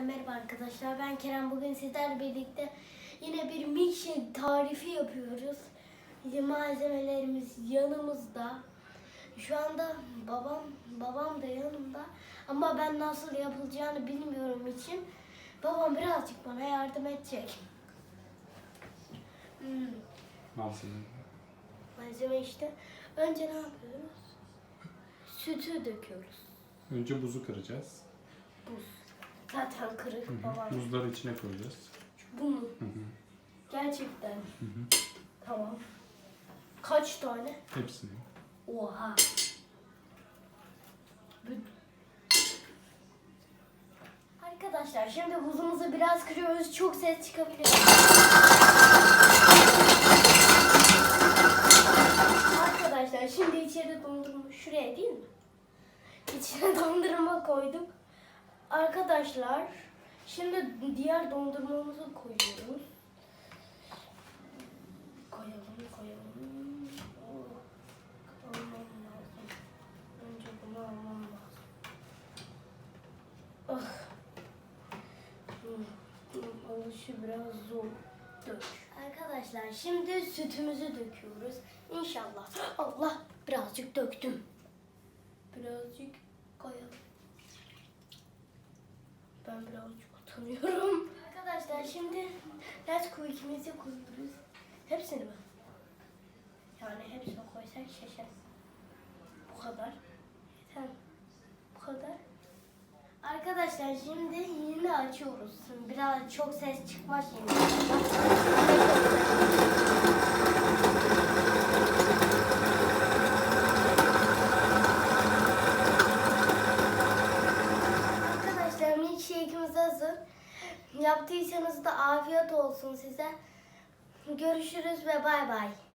Yeniden merhaba arkadaşlar. Ben Kerem. Bugün sizlerle birlikte yine bir milkshake tarifi yapıyoruz. Malzemelerimiz yanımızda. Şu anda babam babam da yanımda. Ama ben nasıl yapılacağını bilmiyorum için babam birazcık bana yardım edecek. Hmm, Malzeme. malzeme işte. Önce ne yapıyoruz? Sütü döküyoruz. Önce buzu kıracağız. Buz. Zaten kırık Hı hı. babam. Buzları içine koyacağız. Bu mu? Hı hı. Gerçekten. Hı hı. Tamam. Kaç tane? Hepsini. Oha. Bu- Arkadaşlar şimdi buzumuzu biraz kırıyoruz. Çok ses çıkabilir. Arkadaşlar şimdi içeri dondurma şuraya değil mi? İçine dondurma koyduk. Arkadaşlar şimdi diğer dondurmamızı koyuyoruz. Koyalım koyalım. Oh, Almam lazım. Önce bunu almam lazım. Ah. Alışı biraz zor. Dök. Arkadaşlar şimdi sütümüzü döküyoruz. İnşallah. Allah birazcık döktüm. Birazcık koyalım. Ben birazcık utanıyorum. Arkadaşlar şimdi Nesquik'imizi koyuyoruz. Hepsini mi? Yani hepsini koysak şaşarız. Bu kadar. Yeter. Bu kadar. Arkadaşlar şimdi yine açıyoruz. Biraz çok ses çıkmaz yine. Yaptıysanız da afiyet olsun size. Görüşürüz ve bay bay.